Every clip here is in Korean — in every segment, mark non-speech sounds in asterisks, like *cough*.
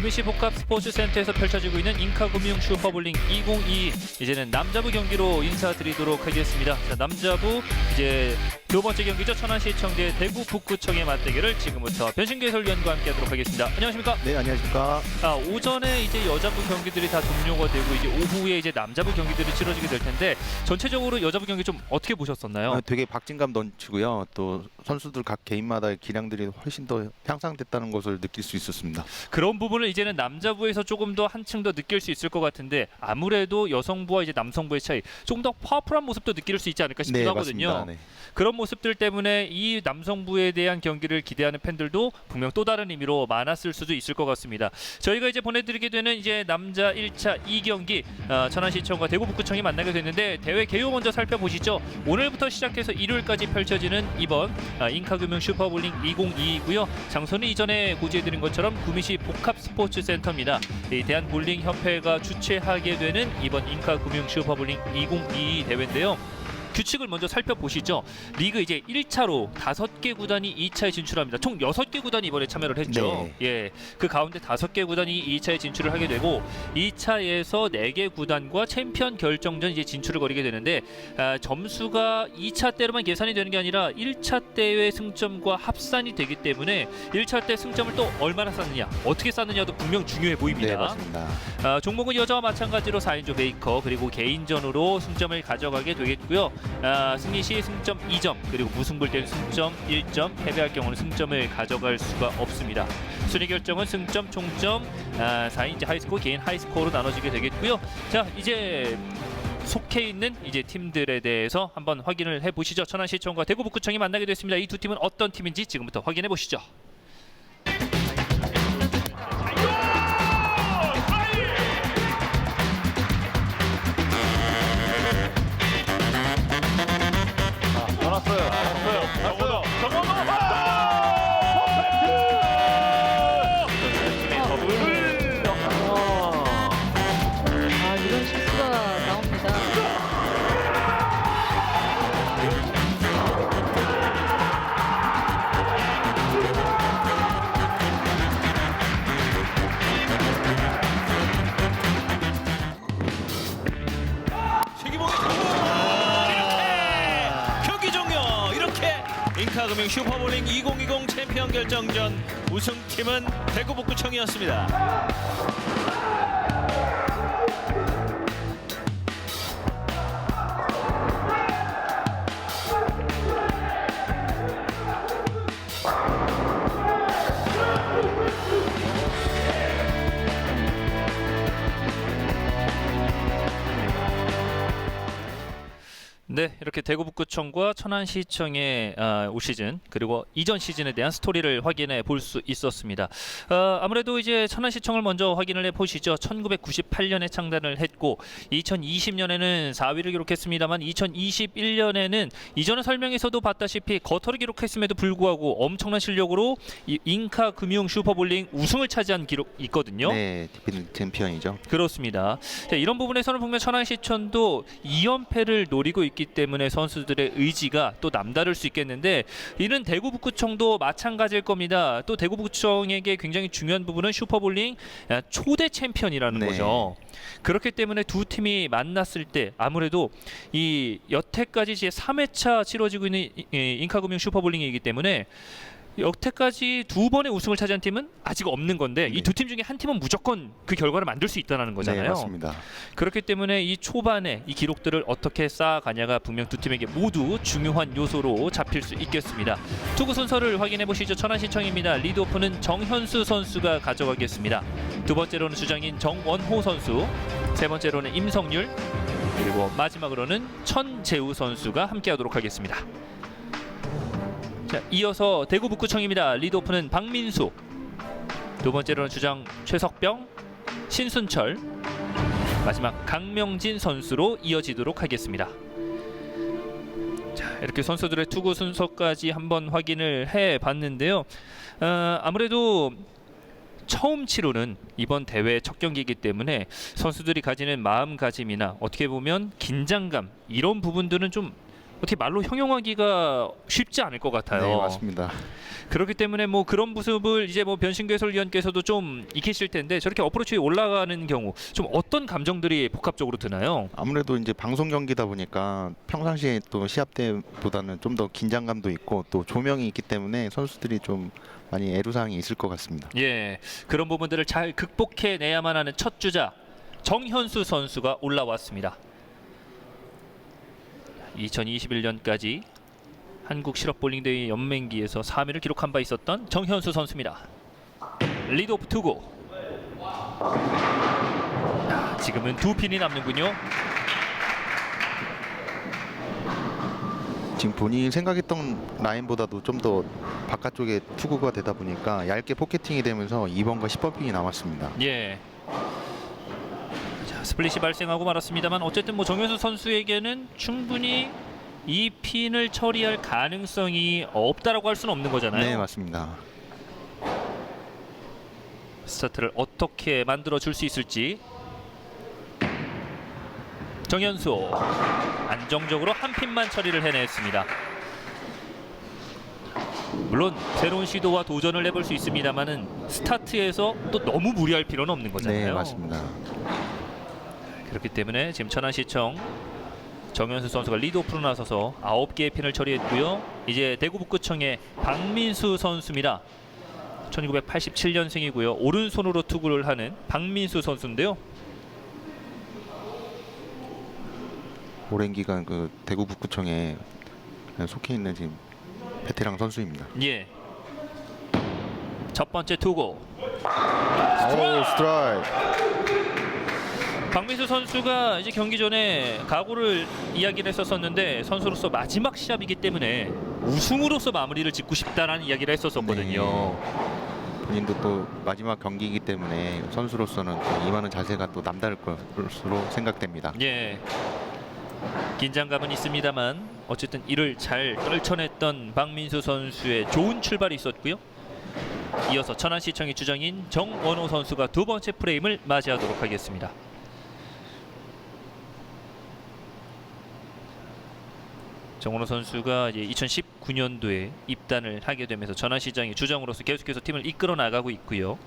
구미시 복합 스포츠센터에서 펼쳐지고 있는 인카금융 슈퍼볼링 2022 이제는 남자부 경기로 인사드리도록 하겠습니다. 자, 남자부 이제 두 번째 경기죠. 천안시청 대 대구 북구청의 맞대결을 지금부터 변신규 해설위원과 함께하도록 하겠습니다. 안녕하십니까? 네, 안녕하십니까. 아, 오전에 이제 여자부 경기들이 다 종료가 되고 이제 오후에 이제 남자부 경기들이 치러지게 될 텐데 전체적으로 여자부 경기 좀 어떻게 보셨었나요? 아, 되게 박진감 넘치고요. 또 선수들 각 개인마다 기량들이 훨씬 더 향상됐다는 것을 느낄 수 있었습니다. 그런 부분을 이제는 남자부에서 조금 더 한층 더 느낄 수 있을 것 같은데 아무래도 여성부와 이제 남성부의 차이 조금 더 파워풀한 모습도 느낄 수 있지 않을까 싶기도 네, 하거든요. 네. 그런 모습들 때문에 이 남성부에 대한 경기를 기대하는 팬들도 분명 또 다른 의미로 많았을 수도 있을 것 같습니다. 저희가 이제 보내드리게 되는 이제 남자 1차 2경기 어, 천안시청과 대구북구청이 만나게 됐는데 대회 개요 먼저 살펴보시죠. 오늘부터 시작해서 일요일까지 펼쳐지는 이번 아, 인카금융 슈퍼볼링 2022이고요. 장소는 이전에 고지해드린 것처럼 구미시 복합스포츠 센터입니다. 이 대한 볼링 협회가 주최하게 되는 이번 인카 금융 슈퍼볼링 2022 대회인데요. 규칙을 먼저 살펴보시죠. 리그 이제 1차로 다섯 개 구단이 2차에 진출합니다. 총 6개 구단이 이번에 참여를 했죠. 네. 예. 그 가운데 다섯 개 구단이 2차에 진출을 하게 되고 2차에서 4개 구단과 챔피언 결정전 이제 진출을 거리게 되는데 아, 점수가 2차 때로만 계산이 되는 게 아니라 1차 때의 승점과 합산이 되기 때문에 1차 때 승점을 또 얼마나 쌓느냐, 어떻게 쌓느냐도 분명 중요해 보입니다. 네, 맞습니다. 아, 종목은 여자와 마찬가지로 4인조 베이커 그리고 개인전으로 승점을 가져가게 되겠고요. 아, 승리 시 승점 2점 그리고 무승부일 때는 승점 1점 패배할 경우는 승점을 가져갈 수가 없습니다. 순위 결정은 승점 총점 아, 4인제 하이스코어 개인 하이스코어로 나눠지게 되겠고요. 자 이제 속해 있는 이제 팀들에 대해서 한번 확인을 해 보시죠. 천안시청과 대구 북구청이 만나게 됐습니다. 이 두 팀은 어떤 팀인지 지금부터 확인해 보시죠. 슈퍼볼링 2020 챔피언 결정전 우승팀은 대구 북구청이었습니다. 이렇게 대구북구청과 천안시청의 아, 올 시즌 그리고 이전 시즌에 대한 스토리를 확인해 볼 수 있었습니다. 어, 아무래도 이제 천안시청을 먼저 확인을 해 보시죠. 1998년에 창단을 했고 2020년에는 4위를 기록했습니다만 2021년에는 이전의 설명에서도 봤다시피 거터를 기록했음에도 불구하고 엄청난 실력으로 이 인카 금융 슈퍼볼링 우승을 차지한 기록 있거든요. 네, 디펜 챔피언이죠. 그렇습니다. 자, 이런 부분에서는 분명 천안시청도 2연패를 노리고 있기 때문에 선수들의 의지가 또 남다를 수 있겠는데 이는 대구북구청도 마찬가지일 겁니다. 또 대구북구청에게 굉장히 중요한 부분은 슈퍼볼링 아, 초대 챔피언이라는 네. 거죠. 그렇기 때문에 두 팀이 만났을 때 아무래도 이 여태까지 이제 3회차 치러지고 있는 인카금융 슈퍼볼링이기 때문에 여태까지 두 번의 우승을 차지한 팀은 아직 없는 건데 이 네. 두팀 중에 한 팀은 무조건 그 결과를 만들 수 있다는 거잖아요. 네, 맞습니다. 그렇기 때문에 이 초반에 이 기록들을 어떻게 쌓아가냐가 분명 두 팀에게 모두 중요한 요소로 잡힐 수 있겠습니다. 투구 순서를 확인해 보시죠. 천안시청입니다. 리드오프는 정현수 선수가 가져가겠습니다. 두 번째로는 주장인 정원호 선수, 세 번째로는 임성률, 그리고 마지막으로는 천재우 선수가 함께하도록 하겠습니다. 자, 이어서 대구 북구청입니다. 리드오프는 박민수, 두 번째로는 주장 최석병, 신순철, 마지막 강명진 선수로 이어지도록 하겠습니다. 자, 이렇게 선수들의 투구 순서까지 한번 확인을 해 봤는데요. 어, 아무래도 처음 치르는 이번 대회 첫 경기이기 때문에 선수들이 가지는 마음가짐이나 어떻게 보면 긴장감 이런 부분들은 좀 어떻게 말로 형용하기가 쉽지 않을 것 같아요. 네, 맞습니다. 그렇기 때문에 뭐 그런 모습을 이제 뭐 변신규 해설위원께서도 좀 익히실 텐데 저렇게 어프로치 올라가는 경우 좀 어떤 감정들이 복합적으로 드나요? 아무래도 이제 방송 경기다 보니까 평상시에 또 시합 때보다는 좀 더 긴장감도 있고 또 조명이 있기 때문에 선수들이 좀 많이 애로사항이 있을 것 같습니다. 예, 그런 부분들을 잘 극복해내야만 하는 첫 주자 정현수 선수가 올라왔습니다. 2021년까지 한국 실업볼링대회 연맹기에서 3위를 기록한 바 있었던 정현수 선수입니다. 리드오프. 야, 지금은 두 핀이 남는군요. 지금 본인이 생각했던 라인보다도 좀 더 바깥쪽에 투구가 되다 보니까 얇게 포켓팅이 되면서 2번과 10번 핀이 남았습니다. 예. 자, 스플릿이 발생하고 말았습니다만 어쨌든 뭐 정현수 선수에게는 충분히 이 핀을 처리할 가능성이 없다라고 할 수는 없는 거잖아요. 네, 맞습니다. 스타트를 어떻게 만들어 줄 수 있을지. 정현수 안정적으로 한 핀만 처리를 해냈습니다. 물론 새로운 시도와 도전을 해볼 수 있습니다만은 스타트에서 또 너무 무리할 필요는 없는 거잖아요. 네, 맞습니다. 그렇기 때문에 지금 천안시청 정현수 선수가 리드오프로 나서서 9개의 핀을 처리했고요. 이제 대구 북구청의 박민수 선수입니다. 1987년생이고요. 오른손으로 투구를 하는 박민수 선수인데요. 오랜 기간 그 대구 북구청에 속해 있는 지금 베테랑 선수입니다. 예. 첫 번째 투구. 오, 스트라이크. 박민수 선수가 이제 경기 전에 각오를 이야기를 했었었는데 선수로서 마지막 시합이기 때문에 우승으로서 마무리를 짓고 싶다라는 이야기를 했었었거든요. 본인도 또 마지막 경기이기 때문에 선수로서는 또 임하는 자세가 또 남다를 것으로 생각됩니다. 예. 긴장감은 있습니다만 어쨌든 이를 잘 떨쳐냈던 박민수 선수의 좋은 출발이 있었고요. 이어서 천안시청의 주장인 정원호 선수가 두 번째 프레임을 맞이하도록 하겠습니다. 정원호 선수가 이제 2019년도에 입단을 하게 되면서 천안시장의 주장으로서 계속해서 팀을 이끌어 나가고 있고요.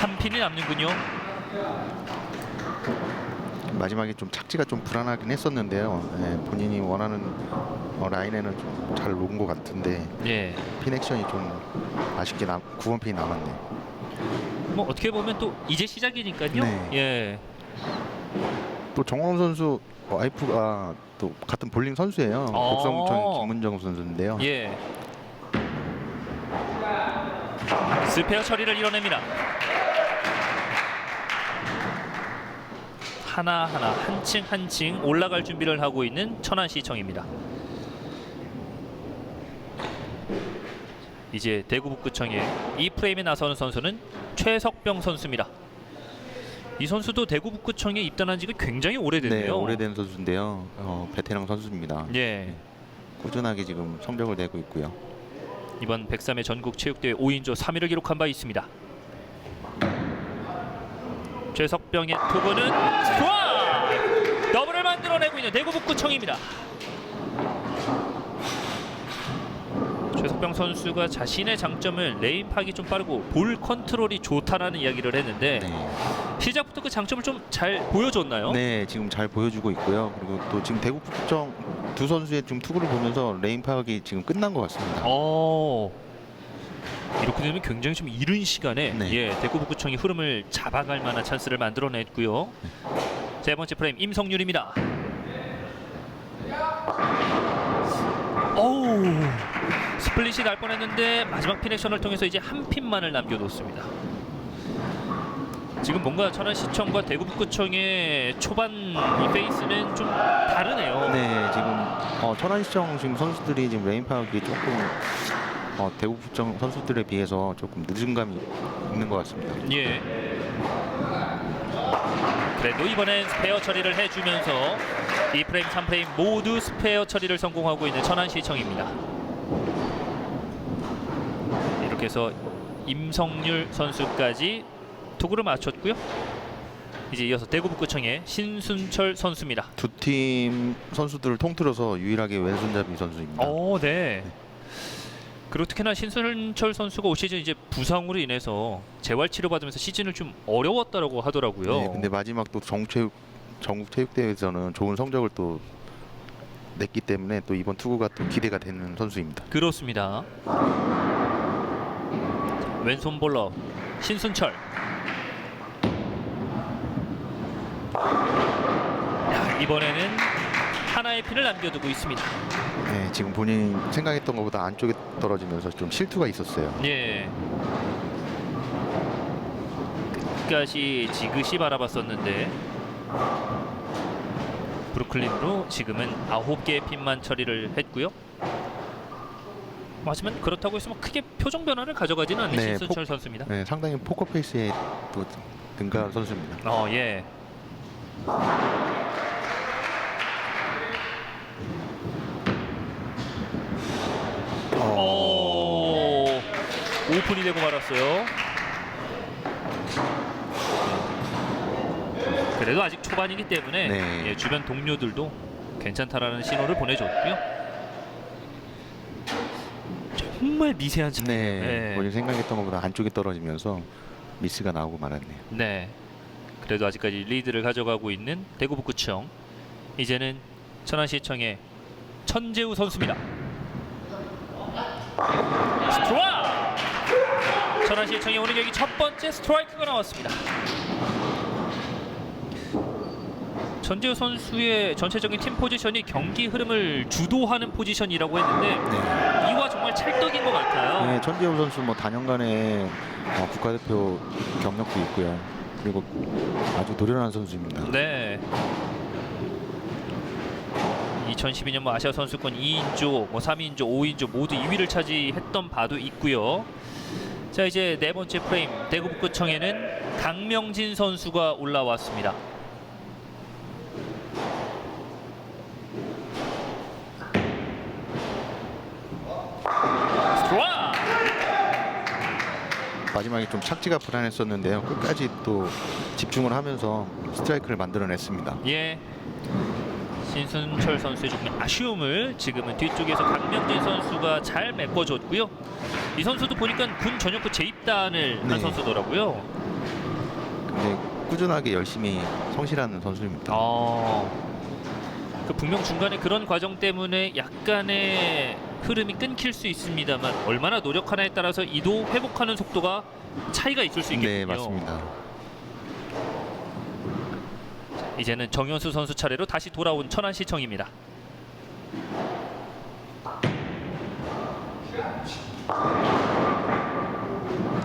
한 핀이 남는군요. 마지막에 좀 착지가 좀 불안하긴 했었는데요. 예, 본인이 원하는 어, 라인에는 좀 잘 놓은 것 같은데 예. 핀 액션이 좀 아쉽게 남, 9번 핀이 남았네. 뭐 어떻게 보면 또 이제 시작이니까요. 네. 예. 또 정원 선수 와이프가 또 같은 볼링 선수예요. 어. 독성구청 김문정 선수인데요. 예. 스페어 처리를 이뤄냅니다. 하나하나 한 층 한 층 올라갈 준비를 하고 있는 천안시청입니다. 이제 대구북구청에 이 프레임에 나서는 선수는 최석병 선수입니다. 이 선수도 대구북구청에 입단한 지가 굉장히 오래됐네요. 네, 오래된 선수인데요. 어, 베테랑 선수입니다. 예. 꾸준하게 지금 성적을 내고 있고요. 이번 103회 전국 체육대회 5인조 3위를 기록한 바 있습니다. 최석병의 투구는 스트라이크! 더블을 만들어내고 있는 대구북구청입니다. 최석병 선수가 자신의 장점을 레인 파기 좀 빠르고 볼 컨트롤이 좋다라는 이야기를 했는데 네. 시작부터 그 장점을 좀 잘 보여줬나요? 네, 지금 잘 보여주고 있고요. 그리고 또 지금 대구 북청 두 선수의 지금 투구를 보면서 레인 파악이 지금 끝난 것 같습니다. 어. 이렇게 되면 굉장히 좀 이른 시간에 네. 예, 대구북구청이 흐름을 잡아갈 만한 찬스를 만들어냈고요. 세 번째 프레임 임성률입니다. 어우 스플릿이 날 뻔했는데 마지막 핀 액션을 통해서 이제 한 핀만을 남겨놓습니다. 지금 뭔가 천안시청과 대구북구청의 초반 이 페이스는 좀 다르네요. 네, 지금 어, 천안시청 지금 선수들이 지금 레인 파악이 조금 어, 대구 북청 선수들에 비해서 조금 늦은 감이 있는 것 같습니다. 예. 그래도 이번엔 스페어 처리를 해주면서 2프레임, 3프레임 모두 스페어 처리를 성공하고 있는 천안시청입니다. 이렇게 해서 임성률 선수까지 투구를 맞췄고요. 이제 이어서 대구북구청의 신순철 선수입니다. 두 팀 선수들을 통틀어서 유일하게 왼손잡이 선수입니다. 어, 네. 그리고 특히나 신순철 선수가 올 시즌 이제 부상으로 인해서 재활 치료 받으면서 시즌을 좀 어려웠다라고 하더라고요. 네, 근데 마지막 또 정체육 전국 체육대회에서는 좋은 성적을 또 냈기 때문에 또 이번 투구가 또 기대가 되는 선수입니다. 그렇습니다. 왼손 볼러 신순철. 야, 이번에는 하나의 핀을 남겨두고 있습니다. 네, 지금 본인 생각했던 것보다 안쪽에 떨어지면서 좀 실투가 있었어요. 예. 끝까지 지그시 바라봤었는데 브루클린으로 지금은 아홉 개의 핀만 처리를 했고요. 하지만 그렇다고 해서 뭐 크게 표정 변화를 가져가지는 않는 네, 신순철 선수입니다. 네, 상당히 포커 페이스에 또 능가한 선수입니다. 어, 예. 오, 오픈이 되고 말았어요. 그래도 아직 초반이기 때문에 네. 예, 주변 동료들도 괜찮다라는 신호를 보내줬고요. 정말 미세한 차이. 네, 네. 본인 생각했던 것보다 안쪽에 떨어지면서 미스가 나오고 말았네요. 네. 그래도 아직까지 리드를 가져가고 있는 대구북구청. 이제는 천안시청의 천재우 선수입니다. 스트라이크! 천안시청의 오늘 경기 첫 번째 스트라이크가 나왔습니다. 전재우 선수의 전체적인 팀 포지션이 경기 흐름을 주도하는 포지션이라고 했는데 네. 이와 정말 찰떡인 것 같아요. 네, 천지호 선수 뭐 단연간의 어, 국가대표 경력도 있고요. 그리고 아주 노련한 선수입니다. 네. 2012년 뭐 아시아 선수권 2인조, 뭐 3인조, 5인조 모두 2위를 차지했던 바도 있고요. 자 이제 네 번째 프레임 대구북구청에는 강명진 선수가 올라왔습니다. 스트라이크! 마지막에 좀 착지가 불안했었는데요. 끝까지 또 집중을 하면서 스트라이크를 만들어냈습니다. 예. 신순철 선수의 조금 아쉬움을 지금은 뒤쪽에서 강명진 선수가 잘 메꿔줬고요. 이 선수도 보니까 군 전역부 재입단을 한 네. 선수더라고요. 근데 꾸준하게 열심히 성실하는 선수입니다. 어, 그 분명 중간에 그런 과정 때문에 약간의 흐름이 끊길 수 있습니다만 얼마나 노력하나에 따라서 이도 회복하는 속도가 차이가 있을 수 있겠군요. 네, 맞습니다. 이제는 정현수 선수 차례로 다시 돌아온 천안시청입니다.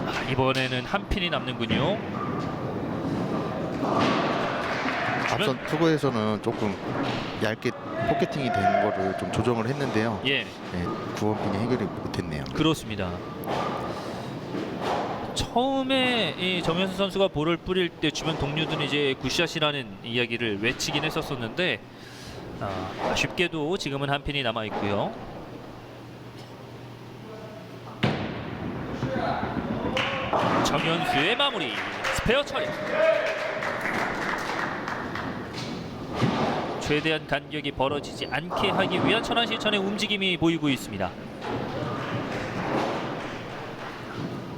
아, 이번에는 한 핀이 남는군요. 앞선 투구에서는 조금 얇게 포켓팅이 된 거를 좀 조정을 했는데요. 예, 네, 구원핀이 해결이 못했네요. 그렇습니다. 처음에 이 정현수 선수가 볼을 뿌릴 때 주변 동료들은 이제 굿샷이라는 이야기를 외치긴 했었었는데 아, 아쉽게도 지금은 한 핀이 남아 있고요. 정현수의 마무리 스페어 처리. 최대한 간격이 벌어지지 않게 하기 위한 천안시천의 움직임이 보이고 있습니다.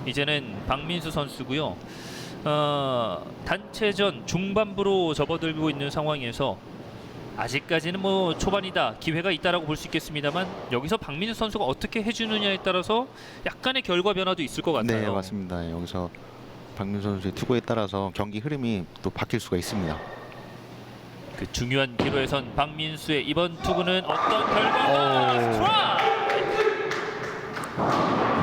이제는 박민수 선수고요. 어, 단체전 중반부로 접어들고 있는 상황에서 아직까지는 뭐 초반이다 기회가 있다라고 볼 수 있겠습니다만 여기서 박민수 선수가 어떻게 해주느냐에 따라서 약간의 결과 변화도 있을 것 같아요. 네, 맞습니다. 여기서 박민 선수의 투구에 따라서 경기 흐름이 또 바뀔 수가 있습니다. 그 중요한 기로에선 박민수의 이번 투구는 어떤 결과가 오. 스트라이크!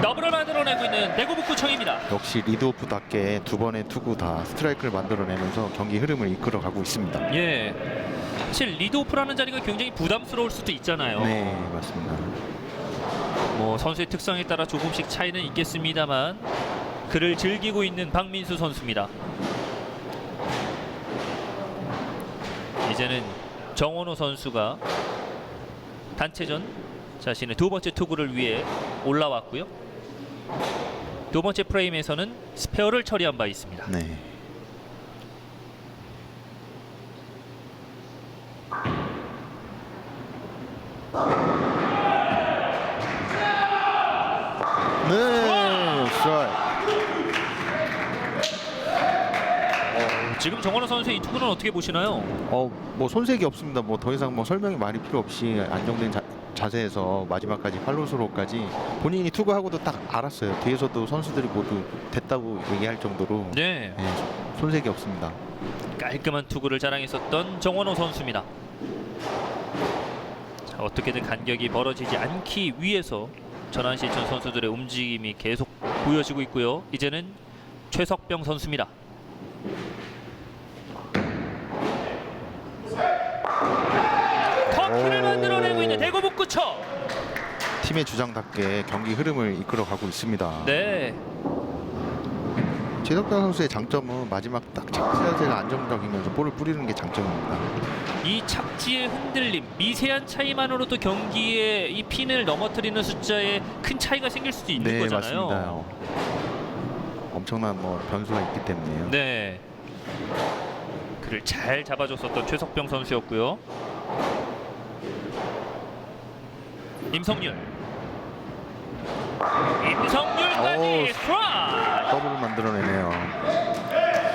더블을 만들어내고 있는 대구 북구청입니다. 역시 리드오프답게 두 번의 투구 다 스트라이크를 만들어내면서 경기 흐름을 이끌어가고 있습니다. 예. 사실 리드오프라는 자리가 굉장히 부담스러울 수도 있잖아요. 네, 맞습니다. 뭐 선수의 특성에 따라 조금씩 차이는 있겠습니다만 그를 즐기고 있는 박민수 선수입니다. 이제는 정원호 선수가 단체전 자신의 두 번째 투구를 위해 올라왔고요. 두 번째 프레임에서는 스페어를 처리한 바 있습니다. 네. 네, 스트라이크. 지금 투구는 어떻게 보시나요? 어, 뭐 손색이 없습니다. 뭐 더 이상 뭐 설명이 많이 필요 없이 안정된 자, 자세에서 마지막까지 팔로스로까지 본인이 투구하고도 딱 알았어요. 뒤에서도 선수들이 모두 됐다고 얘기할 정도로 네, 네, 손색이 없습니다. 깔끔한 투구를 자랑했었던 정원호 선수입니다. 자, 어떻게든 간격이 벌어지지 않기 위해서 전환시청 선수들의 움직임이 계속 보여지고 있고요. 이제는 최석병 선수입니다. 터키를 오. 만들어내고 북구청. 팀의 주장답게 경기 흐름을 이끌어가고 있습니다. 네, 최석병 선수의 장점은 마지막 딱 착지자세가 안정적이면서 볼을 뿌리는 게 장점입니다. 이 착지의 흔들림, 미세한 차이만으로도 경기에 이 핀을 넘어뜨리는 숫자에 큰 차이가 생길 수도 있는 네, 거잖아요. 맞습니다. 엄청난 뭐 변수가 있기 때문에요. 네. 그를 잘 잡아줬었던 최석병 선수였고요. 임성률. 임성률까지. 스트라이크. 더블을 만들어내네요.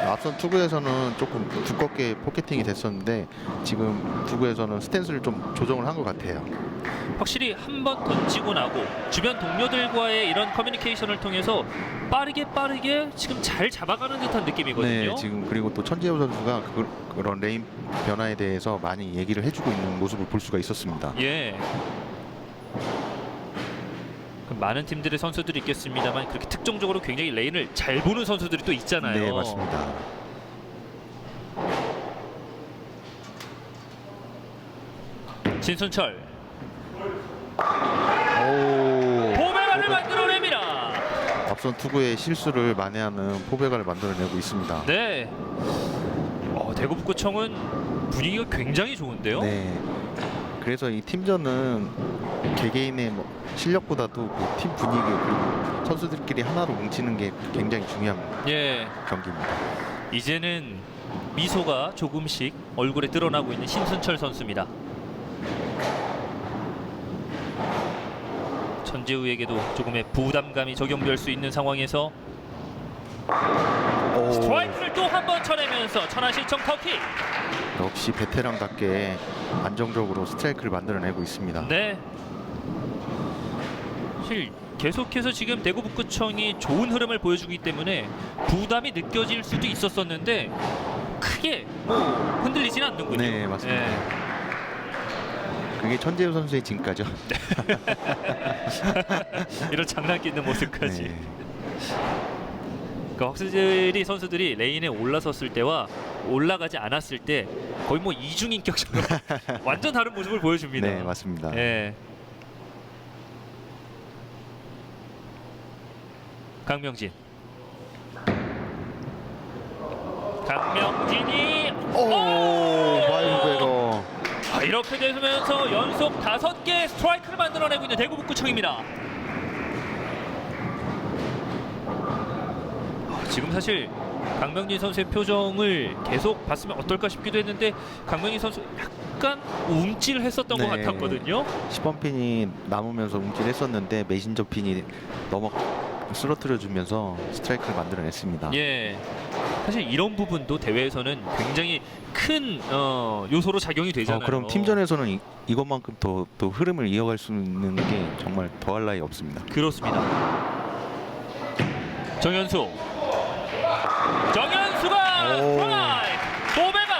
앞선 투구에서는 조금 두껍게 포켓팅이 됐었는데 지금 투구에서는 스탠스를 좀 조정을 한 것 같아요. 확실히 한 번 던지고 나고 주변 동료들과의 이런 커뮤니케이션을 통해서 빠르게 빠르게 지금 잘 잡아가는 듯한 느낌이거든요. 네, 지금 그리고 또 천재우 선수가 그, 그런 레인 변화에 대해서 많이 얘기를 해주고 있는 모습을 볼 수가 있었습니다. 예. 그 많은 팀들의 선수들이 있겠습니다만 그렇게 특정적으로 굉장히 레인을 잘 보는 선수들이 또 있잖아요. 네, 맞습니다. 진순철 포백. 만들어냅니다. 앞선 투구의 실수를 만회하는 포백을 만들어내고 있습니다. 네. 어, 대구 북구청은 분위기가 굉장히 좋은데요. 네. 그래서 이 팀전은 개개인의 뭐 실력보다도 그팀 분위기 그리고 선수들끼리 하나로 뭉치는 게 굉장히 중요한 예. 경기입니다. 이제는 미소가 조금씩 얼굴에 드러나고 있는 신순철 선수입니다. 전재우에게도 조금의 부담감이 적용될 수 있는 상황에서 오, 스트라이크를 또 한 번 쳐내면서 천안시청 터키. 역시 베테랑답게 안정적으로 스트라이크를 만들어내고 있습니다. 네. 사실 계속해서 지금 대구 북구청이 좋은 흐름을 보여주기 때문에 부담이 느껴질 수도 있었었는데 크게 뭐 흔들리진 않는군요. 네, 맞습니다. 예. 그게 천재우 선수의 진가죠. *laughs* 이런 장난기 있는 모습까지. 네. 그러니까 확실히 선수들이 레인에 올라섰을 때와 올라가지 않았을 때 거의 뭐 이중인격처럼 *laughs* 완전 다른 모습을 보여줍니다. 네, 맞습니다. 예. 강명진. 강명진이 오, 파이브 베거. 아, 이렇게 되면서 연속 다섯 개 스트라이크를 만들어내고 있는 대구 북구청입니다. 지금 사실 강명진 선수의 표정을 계속 봤으면 어떨까 싶기도 했는데 강명진 선수 약간 움찔했었던 것 네. 같았거든요. 10번 핀이 남으면서 움찔했었는데 메신저 핀이 넘어 쓰러뜨려 주면서 스트라이크를 만들어냈습니다. 예. 사실 이런 부분도 대회에서는 굉장히 큰 어, 요소로 작용이 어, 되잖아요. 그럼 팀전에서는 이, 이것만큼 더, 또 흐름을 이어갈 수 있는 게 정말 더할 나위 없습니다. 그렇습니다. 정현수. 정현수가 오. 스트라이크. 도배가.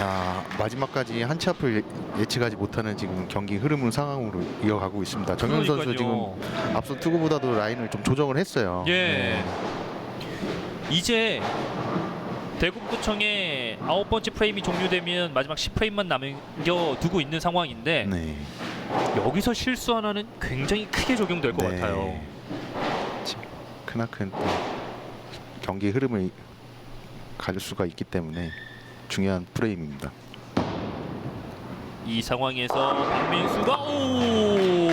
야, 마지막까지 한 치 앞을 예- 예측하지 못하는 지금 경기 흐름을 상황으로 이어가고 있습니다. 정현 선수 지금 그러니까요. 앞선 투구보다도 라인을 좀 조정을 했어요. 예. 네. 이제 대구구청의 아홉 번째 프레임이 종료되면 마지막 10프레임만 남겨두고 있는 상황인데 네. 여기서 실수 하나는 굉장히 크게 적용될 것 네. 같아요. 지금 크나큰 또 경기 흐름을 가질 수가 있기 때문에 중요한 프레임입니다. 이 상황에서 박민수가 오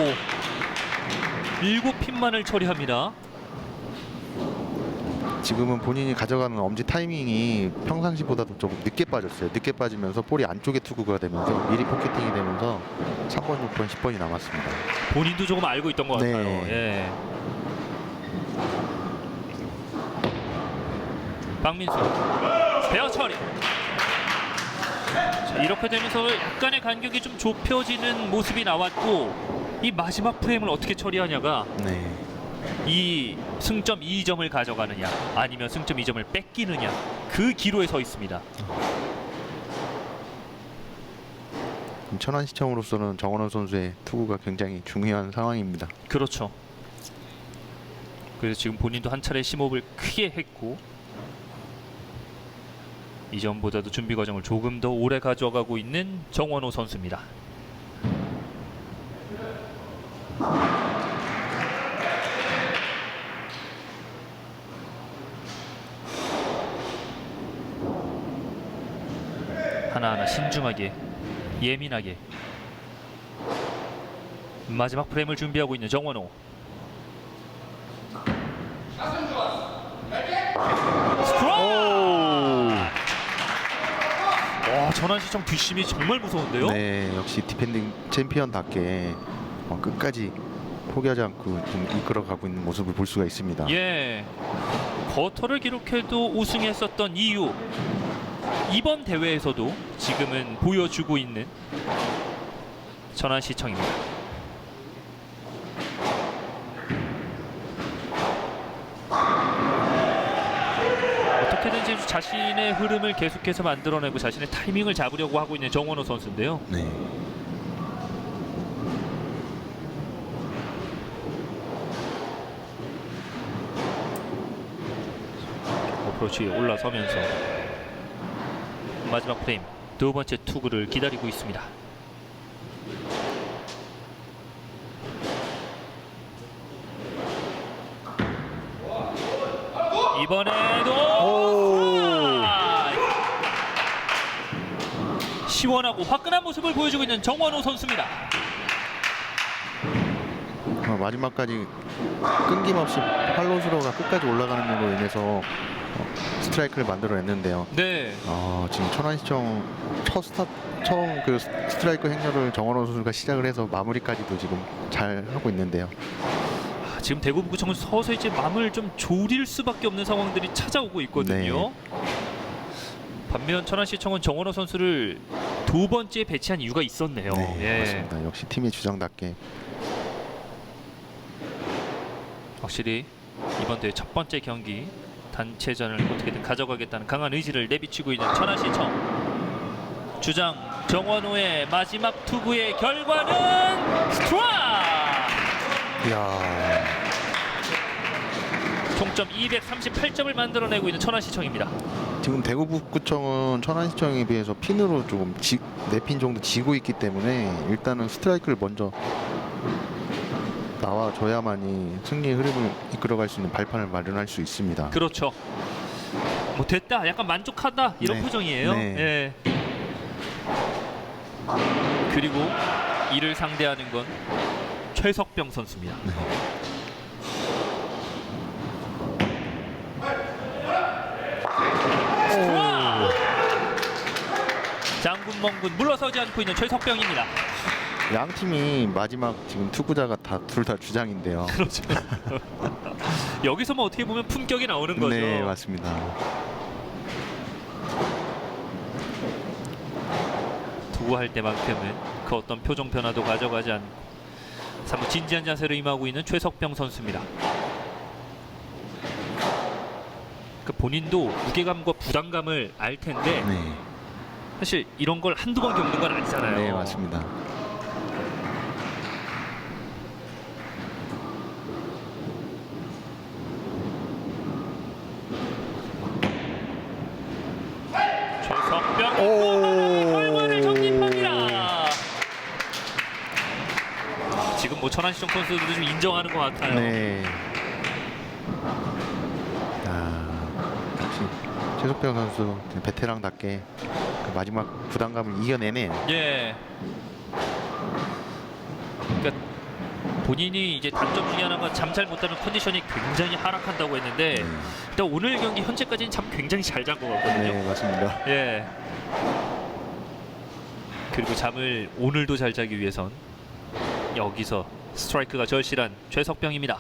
일곱 핀만을 처리합니다. 지금은 본인이 가져가는 엄지 타이밍이 평상시보다도 조금 늦게 빠졌어요. 늦게 빠지면서 볼이 안쪽에 투구가 되면서 미리 포켓팅이 되면서 3번, 6번, 10번이 남았습니다. 본인도 조금 알고 있던 것 네. 같아요. 예. 박민수 베어 처리. 자, 이렇게 되면서 약간의 간격이 좀 좁혀지는 모습이 나왔고 이 마지막 프레임을 어떻게 처리하냐가 네. 이 승점 2점을 가져가느냐 아니면 승점 2점을 뺏기느냐 그 기로에 서 있습니다. 천안 시청으로서는 정원원 선수의 투구가 굉장히 중요한 상황입니다. 그렇죠. 그래서 지금 본인도 한 차례 심호흡을 크게 했고 이전보다도 준비 과정을 조금 더 오래 가져가고 있는 정원호 선수입니다. 하나하나 신중하게 예민하게 마지막 프레임을 준비하고 있는 정원호. 스트라이크! 와 전환 시청 뒷심이 정말 무서운데요. 네, 역시 디펜딩 챔피언답게 어, 끝까지 포기하지 않고 좀 이끌어가고 있는 모습을 볼 수가 있습니다. 예. 버터를 기록해도 우승했었던 이유. 이번 대회에서도 지금은 보여주고 있는 전환 시청입니다. 어떻게든지 자신의 흐름을 계속해서 만들어내고 자신의 타이밍을 잡으려고 하고 있는 정원호 선수인데요. 네. 어프로치 올라서면서 마지막 프레임 두 번째 투구를 기다리고 있습니다. 이번에도 시원하고 화끈한 모습을 보여주고 있는 정원호 선수입니다. 어, 마지막까지 끊김없이 팔로스로가 끝까지 올라가는 걸로 인해서 어, 스트라이크를 만들어냈는데요. 네, 어, 지금 천안시청 첫 스타 처음 그 스트라이크 행렬을 정원호 선수가 시작을 해서 마무리까지도 지금 잘 하고 있는데요. 아, 지금 대구부구청은 서서히 이제 마음을 좀 졸일 수밖에 없는 상황들이 찾아오고 있거든요. 반면 천안시청은 정원호 선수를 두 번째 배치한 이유가 있었네요. 네, 예. 맞습니다. 역시 팀의 주장답게 확실히 이번 대회 첫 번째 경기 단체전을 어떻게든 가져가겠다는 강한 의지를 내비치고 있는 천안시청 주장 정원호의 마지막 투구의 결과는 스트라이크! 이야, 총점 238점을 만들어내고 있는 천안시청입니다. 지금 대구북구청은 천안시청에 비해서 핀으로 조금 지, 4핀 정도 지고 있기 때문에 일단은 스트라이크를 먼저 나와줘야만이 승리의 흐름을 이끌어갈 수 있는 발판을 마련할 수 있습니다. 그렇죠. 뭐 됐다, 약간 만족하다 이런 네. 표정이에요. 네. 예. 그리고 이를 상대하는 건 최석병 선수입니다. 네. 스트라이크! 멍군 물러서지 않고 있는 최석병입니다. 양 팀이 마지막 지금 투구자가 다 둘 다 주장인데요. *laughs* 그렇죠. 여기서 뭐 어떻게 보면 품격이 나오는 거죠. 네, 맞습니다. 투구할 때만큼은 그 어떤 표정 변화도 가져가지 않고 사뭇 진지한 자세로 임하고 있는 최석병 선수입니다. 그 본인도 무게감과 부담감을 알 텐데 네, 사실 이런 걸 한두 번 겪는 건 아니잖아요. 네 맞습니다. 최석병 오. 결과를 정립합니다. 지금 뭐 천안시청 선수들도 좀 인정하는 것 같아요. 네. 아, 역시 최석병 선수 베테랑답게 그 마지막 부담감을 이겨내네요. 예. 그러니까 본인이 이제 단점 중에 하나가 잠 잘못 자면 컨디션이 굉장히 하락한다고 했는데 일단 오늘 경기 현재까지는 잠 굉장히 잘 잔 것 같거든요. 네, 맞습니다. 예. 그리고 잠을 오늘도 잘 자기 위해선 여기서 스트라이크가 절실한 최석병입니다.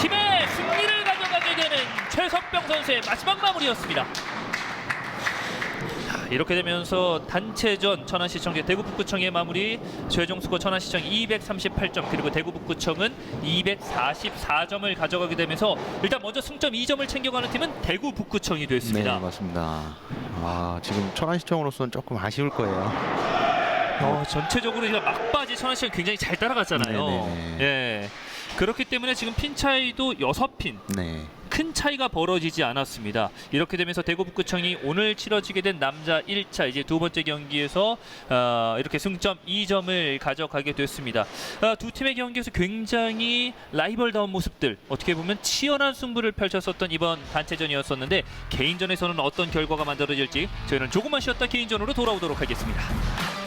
팀의 승리를 가져가게 되는 최석병 선수의 마지막 마무리였습니다. 자, 이렇게 되면서 단체전 천안시청 대 대구북구청의 마무리 최종 스코어 천안시청이 238점 그리고 대구북구청은 244점을 가져가게 되면서 일단 먼저 승점 2점을 챙겨가는 팀은 대구북구청이 됐습니다. 네, 맞습니다. 아, 지금 천안시청으로서는 조금 아쉬울 거예요. 어, 전체적으로 이제 막바지 천안시청 굉장히 잘 따라갔잖아요. 네네네. 예. 그렇기 때문에 지금 핀 차이도 6핀 네. 큰 차이가 벌어지지 않았습니다. 이렇게 되면서 대구북구청이 오늘 치러지게 된 남자 1차 이제 두 번째 경기에서 어, 이렇게 승점 2점을 가져가게 됐습니다. 아, 두 팀의 경기에서 굉장히 라이벌다운 모습들 어떻게 보면 치열한 승부를 펼쳤었던 이번 단체전이었었는데 개인전에서는 어떤 결과가 만들어질지 저희는 조금만 쉬었다 개인전으로 돌아오도록 하겠습니다.